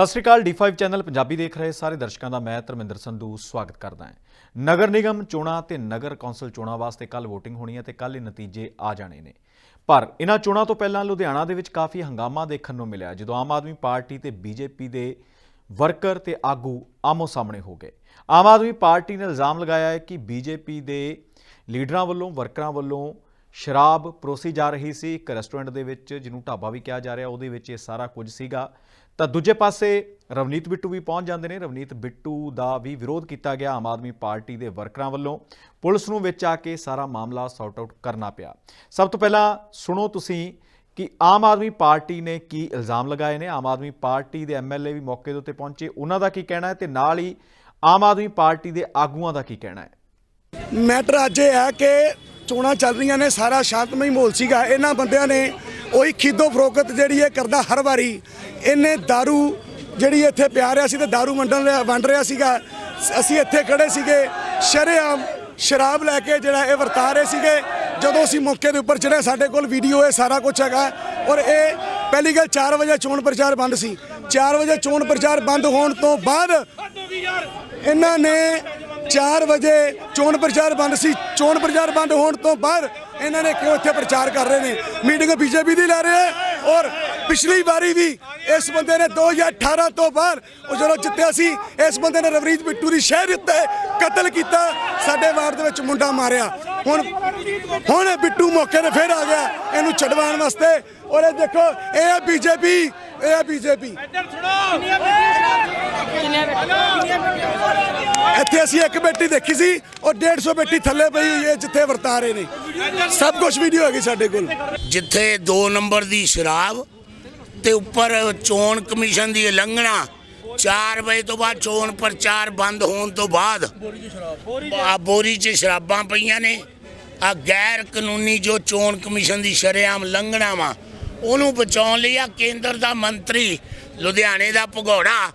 ਸਤਿ ਸ਼੍ਰੀ ਅਕਾਲ D5 channel Punjabi ਦੇਖ ਰਹੇ ਸਾਰੇ ਦਰਸ਼ਕਾਂ ਦਾ ਮੈਂ ਧਰਮਿੰਦਰ ਸੰਧੂ ਸਵਾਗਤ ਕਰਦਾ ਹਾਂ। ਨਗਰ ਨਿਗਮ ਚੋਣਾਂ ਤੇ ਨਗਰ ਕੌਂਸਲ ਚੋਣਾਂ ਵਾਸਤੇ ਕੱਲ VOTING ਹੋਣੀ ਹੈ ਤੇ ਕੱਲ ਇਹ ਨਤੀਜੇ ਆ ਜਾਣੇ ਨੇ। ਪਰ ਇਹਨਾਂ ਚੋਣਾਂ ਤੋਂ ਪਹਿਲਾਂ ਲੁਧਿਆਣਾ ਦੇ ਵਿੱਚ ਕਾਫੀ ਹੰਗਾਮਾ ਦੇਖਣ ਨੂੰ ਮਿਲਿਆ, ਜਦੋਂ ਆਮ ਆਦਮੀ ਪਾਰਟੀ ਤੇ ਬੀਜੇਪੀ ਦੇ ਵਰਕਰ ਤੇ ਆਗੂ ਆਮੋ ਸਾਹਮਣੇ ਹੋ ਗਏ। ਆਮ ਆਦਮੀ ਪਾਰਟੀ ਨੇ ਇਲਜ਼ਾਮ ਲਗਾਇਆ ਹੈ ਕਿ ਬੀਜੇਪੀ ਦੇ ਲੀਡਰਾਂ ਵੱਲੋਂ, ਵਰਕਰਾਂ ਵੱਲੋਂ ਸ਼ਰਾਬ ਪਰੋਸੀ ਜਾ ਰਹੀ ਸੀ। ਇੱਕ ਰੈਸਟੋਰੈਂਟ ਦੇ ਵਿੱਚ, ਜਿਹਨੂੰ ਢਾਬਾ ਵੀ ਕਿਹਾ ਜਾ ਰਿਹਾ, ਉਹਦੇ ਵਿੱਚ ਇਹ ਸਾਰਾ ਕੁਝ ਸੀਗਾ। ਤਾਂ ਦੂਜੇ ਪਾਸੇ ਰਵਨੀਤ ਬਿੱਟੂ ਵੀ ਪਹੁੰਚ ਜਾਂਦੇ ਨੇ। ਰਵਨੀਤ ਬਿੱਟੂ ਦਾ ਵੀ ਵਿਰੋਧ ਕੀਤਾ ਗਿਆ ਆਮ ਆਦਮੀ ਪਾਰਟੀ ਦੇ ਵਰਕਰਾਂ ਵੱਲੋਂ। ਪੁਲਿਸ ਨੂੰ ਵਿੱਚ ਆ ਕੇ ਸਾਰਾ ਮਾਮਲਾ ਸੌਰਟ ਆਊਟ ਕਰਨਾ ਪਿਆ। ਸਭ ਤੋਂ ਪਹਿਲਾਂ ਸੁਣੋ ਤੁਸੀਂ ਕਿ ਆਮ ਆਦਮੀ ਪਾਰਟੀ ਨੇ ਕੀ ਇਲਜ਼ਾਮ ਲਗਾਏ ਨੇ। ਆਮ ਆਦਮੀ ਪਾਰਟੀ ਦੇ ਐਮਐਲਏ ਵੀ ਮੌਕੇ ਦੇ ਉੱਤੇ ਪਹੁੰਚੇ। ਉਹਨਾਂ ਦਾ ਕੀ ਕਹਿਣਾ ਹੈ ਤੇ ਨਾਲ ਹੀ ਆਮ ਆਦਮੀ ਪਾਰਟੀ ਦੇ ਆਗੂਆਂ ਦਾ ਕੀ ਕਹਿਣਾ ਹੈ? ਮੈਟਰ ਅੱਜ ਇਹ ਹੈ ਕਿ ਚੋਣਾਂ ਚੱਲ ਰਹੀਆਂ ਨੇ ਸਾਰਾ ਸ਼ਾਂਤਮਈ ਮਾਹੌਲ ਸੀਗਾ ਇਹਨਾਂ ਬੰਦਿਆਂ ਨੇ ਉਹੀ ਖੀਦੋ ਫਰੋਖਤ ਜਿਹੜੀ ਇਹ ਕਰਦਾ ਹਰ ਵਾਰੀ ਇਹਨੇ दारू ਜਿਹੜੀ ਇੱਥੇ ਪਿਆ ਰਿਹਾ ਸੀ ਤੇ दारू ਵੰਡਣ ਰਿਹਾ ਵੰਡ ਰਿਹਾ ਸੀਗਾ ਸ- ਅਸੀਂ ਇੱਥੇ ਖੜੇ ਸੀਗੇ ਸ਼ਰੇਆਮ ਸ਼ਰਾਬ ਲੈ ਕੇ ਜਿਹੜਾ ਇਹ ਵਰਤਾ ਰਹੇ ਸੀਗੇ ਜਦੋਂ ਅਸੀਂ ਮੌਕੇ ਦੇ ਉੱਪਰ ਚੜੇ ਸਾਡੇ ਕੋਲ ਵੀਡੀਓ ਹੈ ਸਾਰਾ ਕੁਝ ਹੈਗਾ ਔਰ ਇਹ ਪਹਿਲੀ ਗੱਲ 4 ਵਜੇ ਚੋਣ ਪ੍ਰਚਾਰ ਬੰਦ ਸੀ 4 ਵਜੇ ਚੋਣ ਪ੍ਰਚਾਰ ਬੰਦ ਹੋਣ ਤੋਂ ਬਾਅਦ ਇਹਨਾਂ ਨੇ 4 ਵਜੇ ਚੋਣ ਪ੍ਰਚਾਰ ਬੰਦ ਸੀ। ਚੋਣ ਪ੍ਰਚਾਰ ਬੰਦ ਹੋਣ ਤੋਂ ਬਾਅਦ ਇਹਨਾਂ ਨੇ ਕਿਉਂ ਇੱਥੇ ਪ੍ਰਚਾਰ ਕਰ ਰਹੇ ਨੇ? ਮੀਟਿੰਗ ਬੀਜੇਪੀ ਦੀ ਲੈ ਰਹੇ ਹੈ ਔਰ ਪਿਛਲੀ ਵਾਰੀ ਵੀ ਇਸ ਬੰਦੇ ਨੇ 2018 ਤੋਂ ਬਾਅਦ ਉਹ ਜਦੋਂ ਜਿੱਤਿਆ ਸੀ, ਇਸ ਬੰਦੇ ਨੇ ਰਵਨੀਤ ਬਿੱਟੂ ਦੀ ਸ਼ਹਿਰ ਉੱਤੇ ਕਤਲ ਕੀਤਾ, ਸਾਡੇ ਵਾਰਡ ਦੇ ਵਿੱਚ ਮੁੰਡਾ ਮਾਰਿਆ। ਹੁਣ ਹੁਣ ਬਿੱਟੂ ਮੌਕੇ ਤੇ ਫੇਰ ਆ ਗਿਆ, ਇਹਨੂੰ ਛਡਵਾਉਣ ਵਾਸਤੇ। ਔਰ ਇਹ ਦੇਖੋ, ਇਹ ਹੈ ਬੀਜੇਪੀ, ਇਹ ਹੈ ਬੀਜੇਪੀ। ਇੱਥੇ ਅਸੀਂ ਇੱਕ ਬੇਟੀ ਦੇਖੀ ਸੀ ਔਰ 150 ਬੇਟੀ ਥੱਲੇ ਪਈ ਹੋਈ ਹੈ, ਜਿੱਥੇ ਵਰਤਾ ਰਹੇ ਨੇ। ਸਭ ਕੁਝ ਵੀਡੀਓ ਹੈਗੀ ਸਾਡੇ ਕੋਲ। ਜਿੱਥੇ 2 ਨੰਬਰ ਦੀ ਸ਼ਰਾਬ ਤੇ ਉੱਪਰ ਚੋਣ ਕਮਿਸ਼ਨ ਦੀ ਉਲੰਘਣਾ 4 ਵਜੇ ਤੋਂ ਬਾਅਦ ਚੋਣ ਪ੍ਰਚਾਰ ਬੰਦ ਹੋਣ ਤੋਂ ਬਾਅਦ ਆ ਬੋਰੀ 'ਚ ਸ਼ਰਾਬਾਂ ਪਈਆਂ ਨੇ, ਆ ਗੈਰ ਕਾਨੂੰਨੀ ਜੋ ਚੋਣ ਕਮਿਸ਼ਨ ਦੀ ਸ਼ਰੇਆਮ ਲੰਘਣਾ ਵਾ, ਉਹਨੂੰ ਬਚਾਉਣ ਲਈ ਆ ਕੇਂਦਰ ਦਾ ਮੰਤਰੀ, ਲੁਧਿਆਣੇ ਦਾ ਭਗੌੜਾ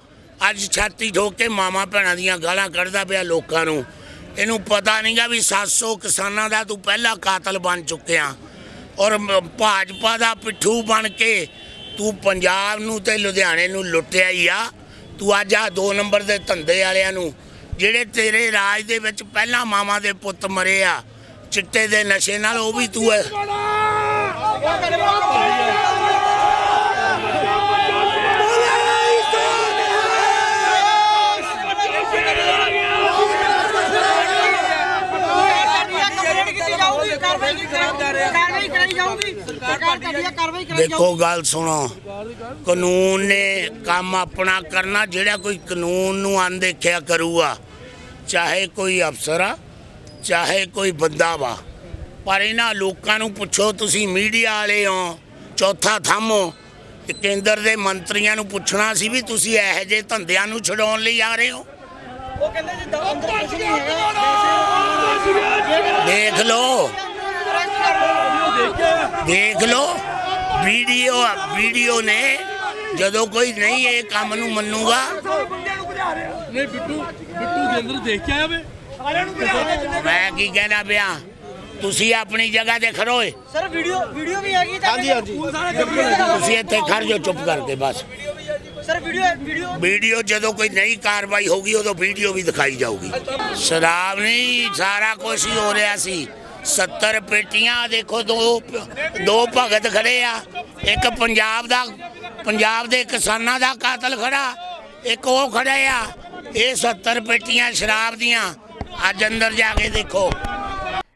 ਅੱਜ ਛਾਤੀ ਠੋਕ ਕੇ ਮਾਮਾ ਭੈਣਾਂ ਦੀਆਂ ਗਾਲਾਂ ਕੱਢਦਾ ਪਿਆ ਲੋਕਾਂ ਨੂੰ। ਇਹਨੂੰ ਪਤਾ ਨਹੀਂਗਾ ਵੀ 700 ਕਿਸਾਨਾਂ ਦਾ ਤੂੰ ਪਹਿਲਾ ਕਾਤਲ ਬਣ ਚੁੱਕਿਆ। ਔਰ ਭਾਜਪਾ ਦਾ ਪਿੱਠੂ ਬਣ ਕੇ ਤੂੰ ਪੰਜਾਬ ਨੂੰ ਤੇ ਲੁਧਿਆਣੇ ਨੂੰ ਲੁੱਟਿਆ ਹੀ ਆ। ਤੂੰ ਅੱਜ ਆ ਦੋ ਨੰਬਰ ਦੇ ਧੰਦੇ ਵਾਲਿਆਂ ਨੂੰ, ਜਿਹੜੇ ਤੇਰੇ ਰਾਜ ਦੇ ਵਿੱਚ ਪਹਿਲਾਂ ਮਾਮਾ ਦੇ ਪੁੱਤ ਮਰੇ ਆ, ਚਿੱਟੇ ਦੇ ਨਸ਼ੇ ਨਾਲ ਉਹ ਵੀ ਤੂੰ ਹੈ ਸਰਕਾਰ ਕਾਰਵਾਈ ਕਰਾਈ ਦੇਖੋ ਗੱਲ ਸੁਣੋ। ਕਾਨੂੰਨ ਨੇ ਕੰਮ ਆਪਣਾ ਕਰਨਾ ਜਿਹੜਾ ਕੋਈ ਕਾਨੂੰਨ ਨੂੰ ਅਣਦੇਖਿਆ ਕਰੂਗਾ ਚਾਹੇ ਕੋਈ ਅਫਸਰ ਆ ਚਾਹੇ ਕੋਈ ਬੰਦਾ ਵਾ। ਪਰ ਇਹਨਾਂ ਲੋਕਾਂ ਨੂੰ ਪੁੱਛੋ ਤੁਸੀਂ ਮੀਡੀਆ ਵਾਲੇ ਹੋ ਚੌਥਾ ਥੰਮੋ ਤੇ ਕੇਂਦਰ ਦੇ ਮੰਤਰੀਆਂ ਨੂੰ ਪੁੱਛਣਾ ਸੀ ਵੀ ਤੁਸੀਂ ਇਹੋ ਜਿਹੇ ਧੰਦਿਆਂ ਨੂੰ ਛਡਾਉਣ ਲਈ ਆ ਰਹੇ ਹੋ। ਉਹ ਕਹਿੰਦੇ ਜੀ ਅੰਦਰ ਕੁਝ ਨਹੀਂ ਹੈਗਾ। ਦੇਖ ਲਓ। ਦੇਖ ਲਓ ਵੀਡੀਓ ਵੀਡੀਓ ਨੇ ਜਦੋਂ ਕੋਈ ਨਹੀਂ ਇਹ ਕੰਮ ਨੂੰ ਮੰਨੂਗਾ। ਨਹੀਂ ਬਿੱਟੂ ਬਿੱਟੂ ਦੇ ਅੰਦਰ ਦੇਖ ਕੇ ਆਇਆ ਵੇ ਮੈਂ ਕੀ ਕਹਿਣਾ ਪਿਆ? ਤੁਸੀਂ ਆਪਣੀ ਜਗ੍ਹਾ ਤੇ ਖੜੋਏ ਸਰ ਵੀਡੀਓ ਵੀਡੀਓ ਵੀ ਹੈਗੀ ਹਾਂਜੀ ਹਾਂਜੀ। ਤੁਸੀਂ ਇੱਥੇ ਖੜ ਜਾਓ ਚੁੱਪ ਕਰਕੇ ਬਸ। Sir video video. ਵੀਡੀਓ ਜਦੋਂ ਕੋਈ ਨਈ ਕਾਰਵਾਈ ਹੋਗੀ ਉਦੋਂ ਵੀਡੀਓ ਵੀ ਦਿਖਾਈ ਜਾਊਗੀ। ਸ਼ਰਾਬ ਨਹੀਂ ਸਾਰਾ ਕੁਝ ਹੀ ਹੋ ਰਿਹਾ ਸੀ। 70 ਪੇਟੀਆਂ ਦੇਖੋ ਦੋ ਦੋ ਭਗਤ ਖੜੇ ਆ। ਇੱਕ ਪੰਜਾਬ ਦਾ ਪੰਜਾਬ ਦੇ ਕਿਸਾਨਾਂ ਦਾ ਕਾਤਲ ਖੜਾ। ਇੱਕ ਉਹ ਖੜੇ ਆ। ਇਹ 70 ਪੇਟੀਆਂ ਸ਼ਰਾਬ ਦੀਆਂ। ਅੱਜ ਅੰਦਰ ਜਾ ਕੇ ਦੇਖੋ।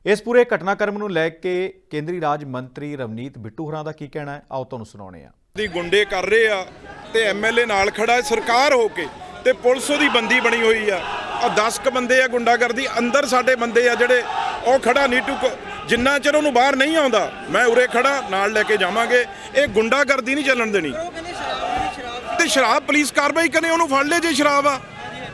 ਇਸ ਪੂਰੇ ਘਟਨਾਕ੍ਰਮ ਨੂੰ ਲੈ ਕੇ ਕੇਂਦਰੀ ਰਾਜ ਮੰਤਰੀ ਰਵਨੀਤ ਬਿੱਟੂ ਹੋਰਾਂ ਦਾ ਕੀ ਕਹਿਣਾ ਹੈ? ਆਓ ਤੁਹਾਨੂੰ ਸੁਣਾਉਂਦੇ ਹਾਂ। ਦੀ ਗੁੰਡੇ ਕਰ ਰਹੇ ਆ ਤੇ ਐਮਐਲਏ ਨਾਲ ਖੜਾ ਹੈ ਸਰਕਾਰ ਹੋ ਕੇ ਤੇ ਪੁਲਿਸ ਉਹਦੀ ਬੰਦੀ ਬਣੀ ਹੋਈ ਆ। ਆ 10 ਕ ਬੰਦੇ ਆ ਗੁੰਡਾਗਰਦੀ ਅੰਦਰ ਸਾਡੇ ਬੰਦੇ ਆ ਜਿਹੜੇ ਉਹ ਖੜਾ ਨੀਟੂ ਜਿੰਨਾ ਚਿਰ ਉਹਨੂੰ ਬਾਹਰ ਨਹੀਂ ਆਉਂਦਾ ਮੈਂ ਉਰੇ ਖੜਾ ਨਾਲ ਲੈ ਕੇ ਜਾਵਾਂਗੇ। ਇਹ ਗੁੰਡਾਗਰਦੀ ਨਹੀਂ ਚੱਲਣ ਦੇਣੀ। ਤੇ ਸ਼ਰਾਬ ਪੁਲਿਸ ਕਾਰਵਾਈ ਕਰੇ ਉਹਨੂੰ ਫੜ ਲੈ ਜੇ ਸ਼ਰਾਬ ਆ।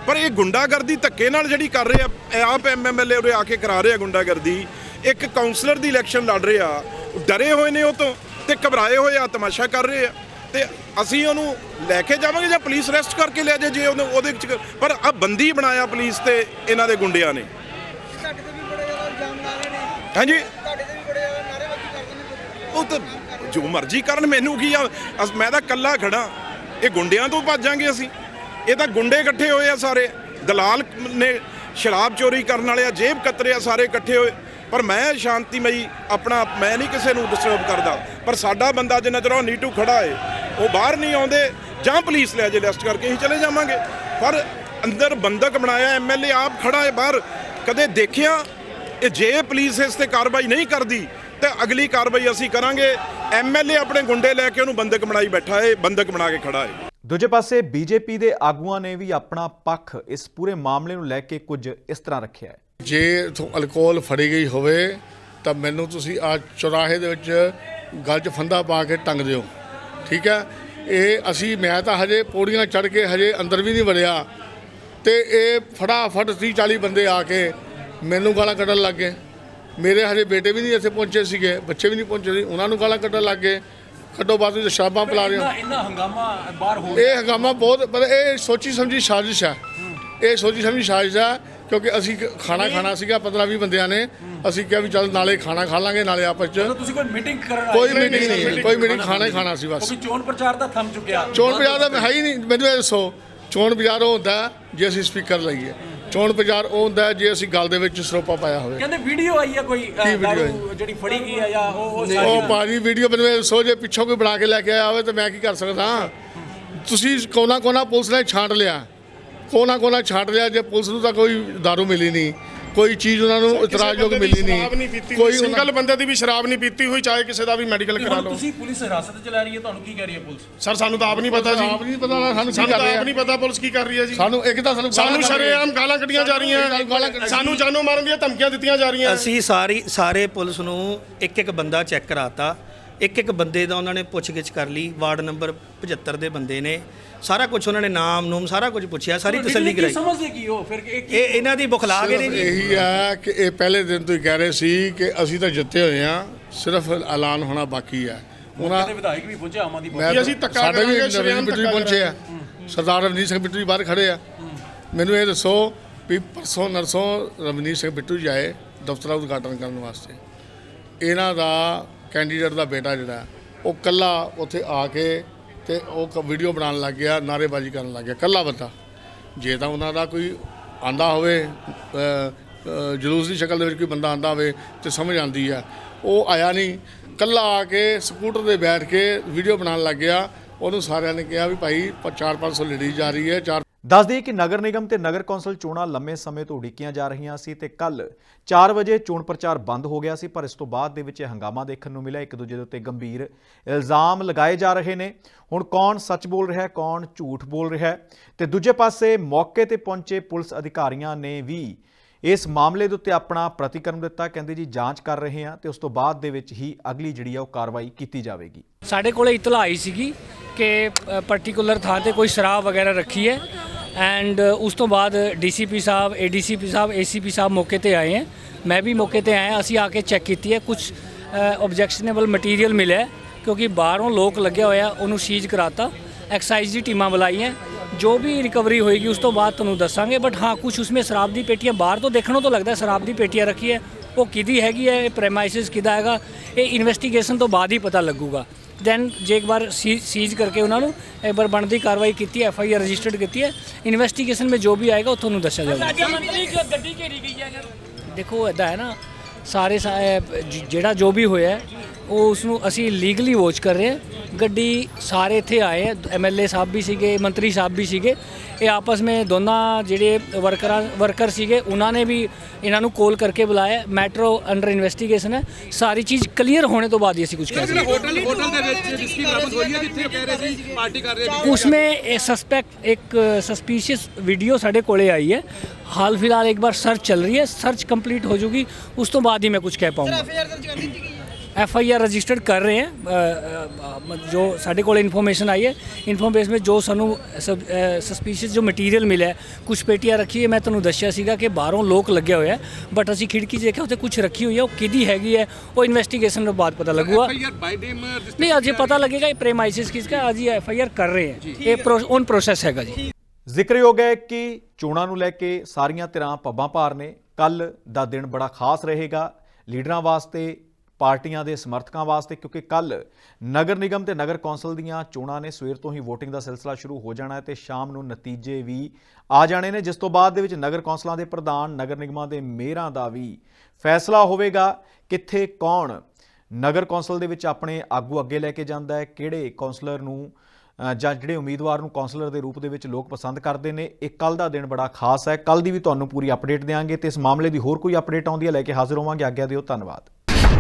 ਪਰ ਇਹ ਗੁੰਡਾਗਰਦੀ ਧੱਕੇ ਨਾਲ ਜਿਹੜੀ ਕਰ ਰਹੇ ਆ ਆਪ ਐਮਐਮਐਲਏ ਉਰੇ ਆ ਕੇ ਕਰਾ ਰਹੇ ਆ ਗੁੰਡਾਗਰਦੀ। ਇੱਕ ਕਾਉਂਸਲਰ ਦੀ ਇਲੈਕਸ਼ਨ ਲੜ ਰਹੇ ਆ। ਡਰੇ ਹੋਏ ਨੇ ਉਹ ਤੋਂ ਤੇ ਘਬਰਾਏ ਹੋਏ ਆ ਤਮਾਸ਼ਾ ਕਰ ਰਹੇ ਆ। ਤੇ ਅਸੀਂ ਉਹਨੂੰ ਲੈ ਕੇ ਜਾਵਾਂਗੇ ਜਾਂ ਪੁਲਿਸ ਅਰੈਸਟ ਕਰਕੇ ਲੈ ਜਾਏ ਜੇ ਉਹਨੂੰ ਉਹਦੇ ਵਿੱਚ ਪਰ ਆ ਬੰਦੀ ਬਣਾਇਆ ਪੁਲਿਸ ਤੇ ਇਹਨਾਂ ਦੇ ਗੁੰਡਿਆਂ ਨੇ ਤੁਹਾਡੇ ਤੇ ਵੀ ਬੜੇ ਜ਼ਿਆਦਾ ਇਲਜ਼ਾਮ ਲਾ ਰਹੇ ਨੇ ਹਾਂਜੀ। ਤੁਹਾਡੇ ਤੇ ਵੀ ਬੜੇ ਜ਼ਿਆਦਾ ਨਾਅਰੇਬਾਜ਼ੀ ਕਰਦੇ ਨੇ ਉਹ ਤਾਂ ਜੋ ਮਰਜ਼ੀ ਕਰਨ ਮੈਨੂੰ ਕੀ ਆ? ਅਸ- ਮੈਂ ਤਾਂ ਕੱਲਾ ਖੜਾ ਇਹ ਗੁੰਡਿਆਂ ਤੋਂ ਭੱਜਾਂਗੇ ਅਸੀਂ। ਇਹ ਤਾਂ ਗੁੰਡੇ ਇਕੱਠੇ ਹੋਏ ਆ ਸਾਰੇ। ਦਲਾਲ ਨੇ ਸ਼ਰਾਬ ਚੋਰੀ ਕਰਨ ਵਾਲੇ ਆ ਜੇਬ ਕਤਰੇ ਆ ਸਾਰੇ ਇਕੱਠੇ ਹੋਏ। ਪਰ ਮੈਂ ਸ਼ਾਂਤੀਮਈ ਆਪਣਾ ਮੈਂ ਨਹੀਂ ਕਿਸੇ ਨੂੰ ਡਿਸਟਰਬ ਕਰਦਾ। ਪਰ ਸਾਡਾ ਬੰਦਾ ਜਿੰਨਾ ਚਿਰ ਉਹ ਨੀਟੂ ਖੜਾ ਏ ਉਹ ਬਾਹਰ ਨਹੀਂ ਆਉਂਦੇ ਜਾਂ ਪੁਲਿਸ ਲੈ ਜੇ ਲਿਸਟ ਕਰਕੇ ਅਸੀਂ ਚਲੇ ਜਾਵਾਂਗੇ। ਪਰ ਅੰਦਰ ਬੰਦਕ ਬਣਾਇਆ ਐਮਐਲਏ ਆਪ ਖੜਾ ਹੈ ਬਾਹਰ। ਕਦੇ ਦੇਖਿਆ ਇਹ ਜੇ ਪੁਲਿਸ ਇਸ ਤੇ ਕਾਰਵਾਈ ਨਹੀਂ ਕਰਦੀ ਤੇ ਅਗਲੀ ਕਾਰਵਾਈ ਅਸੀਂ ਕਰਾਂਗੇ। ਐਮਐਲਏ ਆਪਣੇ ਗੁੰਡੇ ਲੈ ਕੇ ਉਹਨੂੰ ਬੰਦਕ ਬਣਾਈ ਬੈਠਾ ਏ ਬੰਦਕ ਬਣਾ ਕੇ ਖੜਾ ਏ। ਦੂਜੇ ਪਾਸੇ ਬੀਜੇਪੀ ਦੇ ਆਗੂਆਂ ਨੇ ਵੀ ਆਪਣਾ ਪੱਖ ਇਸ ਪੂਰੇ ਮਾਮਲੇ ਨੂੰ ਲੈ ਕੇ ਕੁਝ ਇਸ ਤਰ੍ਹਾਂ ਰੱਖਿਆ ਹੈ। ਜੇ ਇਥੋਂ ਅਲਕੋਹਲ ਫੜੀ ਗਈ ਹੋਵੇ ਤਾਂ ਮੈਨੂੰ ਤੁਸੀਂ ਆ ਚੁਰਾਹੇ ਦੇ ਵਿੱਚ ਗਲ 'ਚ ਫੰਦਾ ਪਾ ਕੇ ਟੰਗ ਦਿਓ। ਠੀਕ ਹੈ? ਇਹ ਅਸੀਂ ਮੈਂ ਤਾਂ ਹਜੇ ਪੌੜੀਆਂ ਚੜ੍ਹ ਕੇ ਹਜੇ ਅੰਦਰ ਵੀ ਨਹੀਂ ਵੜਿਆ। ਤੇ ਇਹ ਫਟਾਫਟ 30 40 ਬੰਦੇ ਆ ਕੇ ਮੈਨੂੰ ਗਾਲਾਂ ਕੱਢਣ ਲੱਗ ਗਏ। ਮੇਰੇ ਹਜੇ ਬੇਟੇ ਵੀ ਨਹੀਂ ਇੱਥੇ ਪਹੁੰਚੇ ਸੀਗੇ ਬੱਚੇ ਵੀ ਨਹੀਂ ਪਹੁੰਚੇ ਸੀ ਉਹਨਾਂ ਨੂੰ ਗਾਲਾਂ ਕੱਢਣ ਲੱਗ ਗਏ। ਕੱਢੋ ਬਾਅਦ ਵਿੱਚ ਸ਼ਰਾਬਾਂ ਪਿਲਾ ਰਹੇ ਹੋ ਇੰਨਾ ਹੰਗਾਮਾ ਬਾਹਰ ਹੋ ਇਹ ਹੰਗਾਮਾ ਬਹੁਤ ਪਰ ਇਹ ਸੋਚੀ ਸਮਝੀ ਸਾਜ਼ਿਸ਼ ਹੈ ਇਹ ਸੋਚੀ ਸਮਝੀ ਸਾਜ਼ਿਸ਼ ਹੈ ਕਿਉਂਕਿ ਅਸੀਂ ਖਾਣਾ ਖਾਣਾ ਸੀਗਾ 15 20 ਬੰਦਿਆਂ ਨੇ। ਅਸੀਂ ਕਿਹਾ ਵੀ ਚੱਲ ਨਾਲੇ ਖਾਣਾ ਖਾ ਲਾਂਗੇ ਨਾਲੇ ਆਪਸ ਚ। ਤੁਸੀਂ ਕੋਈ ਮੀਟਿੰਗ ਕਰਨ ਕੋਈ ਮੀਟਿੰਗ ਨਹੀਂ ਕੋਈ ਮੀਟਿੰਗ ਖਾਣਾ ਹੀ ਖਾਣਾ ਸੀ ਬਸ। ਕਿਉਂਕਿ ਚੋਣ ਪ੍ਰਚਾਰ ਤਾਂ ਥੰਮ ਚੁੱਕਿਆ। ਚੋਣ ਬਾਜ਼ਾਰ ਦਾ ਹੈ ਹੀ ਨਹੀਂ ਮੈਨੂੰ ਇਹ ਦੱਸੋ। ਚੋਣ ਬਾਜ਼ਾਰ ਹੁੰਦਾ ਜੇ ਅਸੀਂ ਸਪੀਕਰ ਲਈਏ। ਚੋਣ ਬਾਜ਼ਾਰ ਉਹ ਹੁੰਦਾ ਹੈ ਜੇ ਅਸੀਂ ਗੱਲ ਦੇ ਵਿੱਚ ਸਰੋਪਾ ਪਾਇਆ ਹੋਵੇ। ਕਹਿੰਦੇ ਵੀਡੀਓ ਆਈ ਹੈ ਕੋਈ ਅ, ਕੀ video ਦਾਰੂ ਜਿਹੜੀ ਫੜੀ ਗਈ ਹੈ ਜਾਂ ਉਹ ਉਹ ਉਹ ਸਾਰੀ- ਪਾਜੀ ਵੀਡੀਓ ਇਹ ਦੱਸੋ ਜੇ ਪਿੱਛੋਂ ਕੋਈ ਬਣਾ ਕੇ ਲੈ ਕੇ ਆਇਆ ਹੋਵੇ ਤਾਂ ਮੈਂ ਕੀ ਕਰ ਸਕਦਾ? ਤੁਸੀਂ ਕੋਨਾ ਕੋਨਾ ਪੁਲਿਸ ਨੇ ਛਾਂਟ ਲਿਆ। ਕੋਨਾ ਕੋਨਾ ਛਾਂਟ ਲਿਆ ਜੇ ਪੁਲਿਸ ਨੂੰ ਤਾਂ ਕੋਈ ਦਾਰੂ ਮਿਲੀ ਨਹੀਂ। ਕੋਈ ਚੀਜ਼ ਉਹਨਾਂ ਨੂੰ ਇਤਰਾਜ਼ਯੋਗ ਮਿਲੀ ਨਹੀਂ। ਕੋਈ ਸਿੰਗਲ ਬੰਦੇ ਦੀ ਵੀ ਸ਼ਰਾਬ ਨਹੀਂ ਪੀਤੀ ਹੋਈ ਚਾਹੇ ਕਿਸੇ ਦਾ ਵੀ ਮੈਡੀਕਲ ਕਰਾ ਲਓ। ਤੁਸੀਂ ਪੁਲਿਸ ਹਿਰਾਸਤ ਚ ਲੈ ਰਹੀ ਹੈ ਤੁਹਾਨੂੰ ਕੀ ਕਹਿ ਰਹੀ ਹੈ ਪੁਲਿਸ? ਸਰ ਸਾਨੂੰ ਤਾਂ ਆਪ ਨਹੀਂ ਪਤਾ ਜੀ। ਆਪ ਨਹੀਂ ਪਤਾ ਸਾਨੂੰ ਕੀ ਕਰ ਰਹੇ ਆਪ ਆ। ਨਹੀਂ ਪਤਾ ਪੁਲਿਸ ਕੀ ਕਰ ਰਹੀ ਹੈ ਜੀ। ਸਾਨੂੰ ਇੱਕ ਤਾਂ ਸਾਨੂੰ ਸਾਨੂੰ। ਸ਼ਰੇਆਮ ਗਾਲਾਂ ਕੱਢੀਆਂ ਜਾ ਰਹੀਆਂ। ਸਾਨੂੰ ਜਾਨੋਂ ਮਾਰਨ ਦੀਆਂ ਧਮਕੀਆਂ ਦਿੱਤੀਆਂ ਜਾ ਰਹੀਆਂ। ਅਸੀਂ ਸਾਰੀ ਸਾਰੇ ਪੁਲਿਸ ਨੂੰ ਇੱਕ ਇੱਕ ਬੰਦਾ ਚੈੱਕ ਕਰਾਤਾ। ਇੱਕ ਇੱਕ ਬੰਦੇ ਦਾ ਉਹਨਾਂ ਨੇ ਪੁੱਛਗਿੱਛ ਕਰ ਲਈ ਵਾਰਡ ਨੰਬਰ 75 ਦੇ ਬੰਦੇ ਨੇ। ਸਾਰਾ ਕੁਝ ਉਹਨਾਂ ਨੇ ਨਾਮ ਨੂਮ ਸਾਰਾ ਕੁਝ ਪੁੱਛਿਆ ਸਾਰੀ ਤਸੱਲੀ ਕੀ ਕਰਾਈ। ਸਮਝਦੇ ਕੀ ਹੋ ਫਿਰ ਇਹ ਇਹਨਾਂ ਦੀ ਬੁਖਲਾ ਨਹੀਂ ਸਿਰਫ ਜੀ ਇਹੀ ਹੈ ਕਿ ਇਹ ਪਹਿਲੇ ਦਿਨ ਤੋਂ ਹੀ ਕਹਿ ਰਹੇ ਸੀ ਕਿ ਅਸੀਂ ਤਾਂ ਜਿੱਤੇ ਹੋਏ ਆ ਸਿਰਫ ਐਲਾਨ ਹੋਣਾ ਬਾਕੀ ਹੈ ਉਹਨਾਂ ਕਹਿੰਦੇ ਵਿਧਾਇਕ ਵੀ ਪਹੁੰਚੇ ਆਮ ਮੈਂ ਕਿ ਅਸੀਂ ਵੀ। ਕਰਾਂਗੇ, ਸ਼ਰੇਆਮ ਧੱਕਾ ਪਹੁੰਚੇ ਆ। ਸਰਦਾਰ ਰਵਨੀਤ ਸਿੰਘ ਬਿੱਟੂ ਜੀ ਬਾਹਰ ਖੜੇ ਆ। ਮੈਨੂੰ ਇਹ ਦੱਸੋ ਵੀ ਪਰਸੋਂ ਨਰਸੋਂ ਰਵਨੀਤ ਸਿੰਘ ਬਿੱਟੂ ਜੀ ਆਏ ਦਫ਼ਤਰ ਦਾ ਉਦਘਾਟਨ ਕਰਨ ਵਾਸਤੇ। ਇਹਨਾਂ ਦਾ ਕੈਂਡੀਡੇਟ ਦਾ ਬੇਟਾ ਜਿਹੜਾ, ਉਹ ਕੱਲਾ ਉੱਥੇ ਆ ਕੇ ਤੇ ਉਹ ਵੀਡੀਓ ਬਣਾਉਣ ਲੱਗ ਗਿਆ, ਨਾਅਰੇਬਾਜ਼ੀ ਕਰਨ ਲੱਗ ਗਿਆ ਕੱਲਾ ਬੰਦਾ। ਜੇ ਤਾਂ ਉਹਨਾਂ ਦਾ ਕੋਈ ਆਂਦਾ ਹੋਵੇ ਜਲੂਸ ਦੀ ਸ਼ਕਲ ਦੇ ਵਿੱਚ ਕੋਈ ਬੰਦਾ ਆਂਦਾ ਹੋਵੇ ਤੇ ਸਮਝ ਆਂਦੀ ਆ, ਉਹ ਆਇਆ ਨਹੀਂ। ਕੱਲਾ ਆ ਕੇ ਸਕੂਟਰ ਤੇ ਬੈਠ ਕੇ ਵੀਡੀਓ ਬਣਾਉਣ ਲੱਗ ਗਿਆ। ਉਹਨੂੰ ਸਾਰਿਆਂ ਨੇ ਕਿਹਾ ਵੀ ਭਾਈ 4-500 ਲੇਡੀਜ਼ ਜਾ ਰਹੀ ਹੈ, ਚਾਰ ਦੱਸ ਦਈਏ ਕਿ ਨਗਰ ਨਿਗਮ ਤੇ ਨਗਰ ਕੌਂਸਲ ਚੋਣਾਂ ਲੰਮੇ ਸਮੇਂ ਤੋਂ ਉਡੀਕੀਆਂ ਜਾ ਰਹੀਆਂ ਸੀ ਤੇ ਕੱਲ 4 ਵਜੇ ਚੋਣ ਪ੍ਰਚਾਰ ਬੰਦ ਹੋ ਗਿਆ ਸੀ, ਪਰ ਇਸ ਤੋਂ ਬਾਅਦ ਦੇ ਵਿੱਚ ਇਹ ਹੰਗਾਮਾ ਦੇਖਣ ਨੂੰ ਮਿਲਿਆ। ਇੱਕ ਦੂਜੇ ਦੇ ਉੱਤੇ ਗੰਭੀਰ ਇਲਜ਼ਾਮ ਲਗਾਏ ਜਾ ਰਹੇ ਨੇ। ਹੁਣ ਕੌਣ ਸੱਚ ਬੋਲ ਰਿਹਾ ਹੈ, ਕੌਣ ਝੂਠ ਬੋਲ ਰਿਹਾ ਹੈ? ਤੇ ਦੂਜੇ ਪਾਸੇ ਮੌਕੇ ਤੇ ਪਹੁੰਚੇ ਪੁਲਿਸ ਅਧਿਕਾਰੀਆਂ ਨੇ ਵੀ ਇਸ ਮਾਮਲੇ ਦੇ ਉੱਤੇ ਆਪਣਾ ਪ੍ਰਤੀਕਰਮ ਦਿੱਤਾ। ਕਹਿੰਦੇ ਜੀ, ਜਾਂਚ ਕਰ ਰਹੇ ਹਾਂ ਤੇ ਉਸ ਤੋਂ ਬਾਅਦ ਦੇ ਵਿੱਚ ਹੀ ਅਗਲੀ ਜਿਹੜੀ ਆ ਉਹ ਕਾਰਵਾਈ ਕੀਤੀ ਜਾਵੇਗੀ। ਸਾਡੇ ਕੋਲੇ ਇਤਲਾ ਆਈ ਸੀਗੀ ਕਿ ਪਾਰਟਿਕੂਲਰ ਥਾਂ ਤੇ ਕੋਈ ਸ਼ਰਾਬ ਵਗੈਰਾ ਰੱਖੀ ਹੈ। ਐਂਡ uh, ਉਸ ਤੋਂ ਬਾਅਦ ਡੀਸੀਪੀ ਸਾਹਿਬ ਏਡੀਸੀਪੀ ਸਾਹਿਬ ਏਸੀਪੀ ਸਾਹਿਬ ਮੌਕੇ ਤੇ ਆਏ ਹੈ। ਮੈਂ ਵੀ ਮੌਕੇ ਤੇ ਆਇਆ, ਅਸੀਂ ਆ ਕੇ ਚੈੱਕ ਕੀਤੀ ਹੈ। ਕੁਝ ਆਬਜੈਕਸ਼ਨੇਬਲ ਮਟੀਰੀਅਲ ਮਿਲਿਆ ਕਿਉਂਕਿ ਬਾਹਰੋਂ ਲੋਕ ਲੱਗਿਆ ਹੋਇਆ, ਉਹਨੂੰ ਸੀਜ਼ ਕਰਾਤਾ। ਐਕਸਾਈਜ਼ ਦੀ ਟੀਮਾਂ ਬੁਲਾਈਆਂ ਜੋ ਵੀ ਰਿਕਵਰੀ ਹੋਏਗੀ, ਉਸ ਤੋਂ ਬਾਅਦ ਤੁਹਾਨੂੰ ਦੱਸਾਂਗੇ। ਬਟ ਹਾਂ ਕੁਝ ਉਸਮੇ ਸ਼ਰਾਬ ਦੀ ਪੇਟੀਆਂ ਬਾਹਰ ਤੋਂ ਦੇਖਣੋਂ ਤੋਂ ਲੱਗਦਾ ਸ਼ਰਾਬ ਦੀ ਪੇਟੀਆਂ ਰੱਖੀ ਹੈ। ਉਹ ਕਿਹਦੀ ਹੈਗੀ ਹੈ, ਇਹ ਪ੍ਰੈਮਾਈਸਿਸ ਕਿਹਦਾ ਹੈਗਾ? ਇਹ ਇਨਵੈਸਟੀਗੇਸ਼ਨ ਤੋਂ ਬਾਅਦ ਹੀ ਪਤਾ ਲੱਗੂਗਾ। ਦੈਨ ਜੇ ਇੱਕ ਵਾਰ ਸੀਜ਼ ਕਰਕੇ ਉਹਨਾਂ ਨੂੰ ਇੱਕ ਵਾਰ ਬਣਦੀ ਕਾਰਵਾਈ ਕੀਤੀ ਐਫ ਆਈ ਆਰ ਰਜਿਸਟਰਡ ਕੀਤੀ ਹੈ ਇਨਵੈਸਟੀਗੇਸ਼ਨ ਵਿੱਚ ਜੋ ਵੀ ਆਏਗਾ ਉਹ ਤੁਹਾਨੂੰ ਦੱਸਿਆ ਜਾਊਗਾ। ਮੰਤਰੀ ਗੱਡੀ ਘੇਰੀ ਗਈ ਹੈ ਦੇਖੋ ਇਦਾਂ ਹੈ ਨਾ ਸਾਰੇ ਜਿਹੜਾ ਜੋ ਵੀ ਹੋਇਆ ਉਹ ਉਸ ਨੂੰ ਅਸੀਂ ਲੀਗਲੀ ਵਾਚ ਕਰ ਰਹੇ ਹਾਂ। ਗੱਡੀ ਸਾਰੇ ਇੱਥੇ ਆਏ ਹੈ ਐਮਐਲਏ ਸਾਹਿਬ ਵੀ ਸੀਗੇ ਮੰਤਰੀ ਸਾਹਿਬ ਵੀ ਸੀਗੇ। ਇਹ ਆਪਸ ਵਿੱਚ ਦੋਨਾਂ ਜਿਹੜੇ ਵਰਕਰਾਂ ਵਰਕਰ ਸੀਗੇ ਉਹਨਾਂ ਨੇ ਵੀ ਇਹਨਾਂ ਨੂੰ ਕਾਲ ਕਰਕੇ ਬੁਲਾਇਆ। ਮੈਟਰੋ ਅੰਡਰ ਇਨਵੈਸਟੀਗੇਸ਼ਨ ਹੈ। ਸਾਰੀ ਚੀਜ਼ ਕਲੀਅਰ ਹੋਣੇ ਤੋਂ ਬਾਅਦ ਹੀ ਅਸੀਂ ਕੁਝ ਕਹਿ ਸਕਦੇ ਹੋਟਲ ਹੋਟਲ ਦੇ ਵਿੱਚ ਜਿਸ ਦੀ ਬਰਾਮਦ ਹੋਈ ਹੈ ਜਿੱਥੇ ਕਹਿ ਰਹੇ ਸੀ ਪਾਰਟੀ ਕਰ ਰਹੇ ਸੀ। ਉਸ ਵਿੱਚ ਸਸਪੈਕਟ ਇੱਕ ਸਸਪੀਸ਼ੀਅਸ ਵੀਡੀਓ ਸਾਡੇ ਕੋਲੇ ਆਈ ਹੈ। ਹਾਲ ਫਿਲਹਾਲ ਇੱਕ ਵਾਰ ਸਰਚ ਚੱਲ ਰਹੀ ਹੈ। ਸਰਚ ਕੰਪਲੀਟ ਹੋ ਜੂਗੀ। ਉਸ ਤੋਂ ਬਾਅਦ ਹੀ ਮੈਂ ਕੁਝ ਕਹਿ ਪਾਉਂਗਾ। ਐਫ ਆਈ ਆਰ ਰਜਿਸਟਰਡ ਕਰ ਰਹੇ ਹਾਂ ਜੋ ਸਾਡੇ ਕੋਲ ਇਨਫੋਰਮੇਸ਼ਨ ਆਈ ਹੈ ਇਨਫੋਰਮੇਸ਼ਨ ਵਿੱਚ ਜੋ ਸਾਨੂੰ ਸਸਪੀਸ਼ੀਅਸ ਜੋ ਮਟੀਰੀਅਲ ਮਿਲਿਆ ਕੁਝ ਪੇਟੀਆਂ ਰੱਖੀ ਹੈ ਮੈਂ ਤੁਹਾਨੂੰ ਦੱਸਿਆ ਸੀਗਾ ਕਿ ਬਾਹਰੋਂ ਲੋਕ ਲੱਗਿਆ ਹੋਇਆ ਬਟ ਅਸੀਂ ਖਿੜਕੀ ਦੇਖਿਆ ਉੱਥੇ ਕੁਝ ਰੱਖੀ ਹੋਈ ਹੈ ਉਹ ਕਿਦੀ ਹੈਗੀ ਹੈ ਉਹ ਇਨਵੈਸਟੀਗੇਸ਼ਨ ਤੋਂ ਬਾਅਦ ਪਤਾ ਲੱਗੂਗਾ। ਨਹੀਂ ਅਜੇ ਪਤਾ ਲੱਗੇਗਾ ਇਹ ਪ੍ਰੇਮਾਈਸਿਸ ਕਿਸ ਦਾ ਅਜੀ ਐਫ ਆਈ ਆਰ ਕਰ ਰਹੇ ਹੈ। ਇਹ ਔਨ ਪ੍ਰੋਸੈਸ ਹੈਗਾ ਜੀ। ਜ਼ਿਕਰਯੋਗ ਹੈ ਕਿ ਚੋਣਾਂ ਨੂੰ ਲੈ ਕੇ ਸਾਰੀਆਂ ਧਿਰਾਂ ਪੱਬਾਂ ਭਾਰ ਨੇ। ਕੱਲ ਦਾ ਦਿਨ ਬੜਾ ਖਾਸ ਰਹੇਗਾ। ਲੀਡਰਾਂ ਵਾਸਤੇ ਪਾਰਟੀਆਂ ਦੇ ਸਮਰਥਕਾਂ ਵਾਸਤੇ, ਕਿਉਂਕਿ ਕੱਲ ਨਗਰ ਨਿਗਮ ਤੇ ਨਗਰ ਕੌਂਸਲ ਦੀਆਂ ਚੋਣਾਂ ਨੇ ਸਵੇਰ ਤੋਂ ਹੀ VOTING ਦਾ ਸਿਲਸਿਲਾ ਸ਼ੁਰੂ ਹੋ ਜਾਣਾ ਹੈ ਤੇ ਸ਼ਾਮ ਨੂੰ ਨਤੀਜੇ ਵੀ ਆ ਜਾਣੇ ਨੇ। ਜਿਸ ਤੋਂ ਬਾਅਦ ਦੇ ਵਿੱਚ ਨਗਰ ਕੌਂਸਲਾਂ ਦੇ ਪ੍ਰਧਾਨ, ਨਗਰ ਨਿਗਮਾਂ ਦੇ ਮੇਅਰਾਂ ਦਾ ਵੀ ਫੈਸਲਾ ਹੋਵੇਗਾ, ਕਿੱਥੇ ਕੌਣ ਨਗਰ ਕੌਂਸਲ ਦੇ ਵਿੱਚ ਆਪਣੇ ਆਗੂ ਅੱਗੇ ਲੈ ਕੇ ਜਾਂਦਾ ਹੈ, ਕਿਹੜੇ ਕੌਂਸਲਰ ਨੂੰ ਜਾਂ ਜਿਹੜੇ ਉਮੀਦਵਾਰ ਨੂੰ ਕੌਂਸਲਰ ਦੇ ਰੂਪ ਦੇ ਵਿੱਚ ਲੋਕ ਪਸੰਦ ਕਰਦੇ ਨੇ, ਇਹ ਕੱਲ ਦਾ ਦਿਨ ਬੜਾ ਖਾਸ ਹੈ। ਕੱਲ ਦੀ ਵੀ ਤੁਹਾਨੂੰ ਪੂਰੀ ਅਪਡੇਟ ਦੇਵਾਂਗੇ ਤੇ ਇਸ ਮਾਮਲੇ ਦੀ ਹੋਰ ਕੋਈ ਅਪਡੇਟ ਆਉਂਦੀ ਹੈ, ਲੈ ਕੇ ਹਾਜ਼ਰ ਹੋਵਾਂਗੇ। ਆਗਿਆ ਦਿਓ, ਧੰਨਵਾਦ।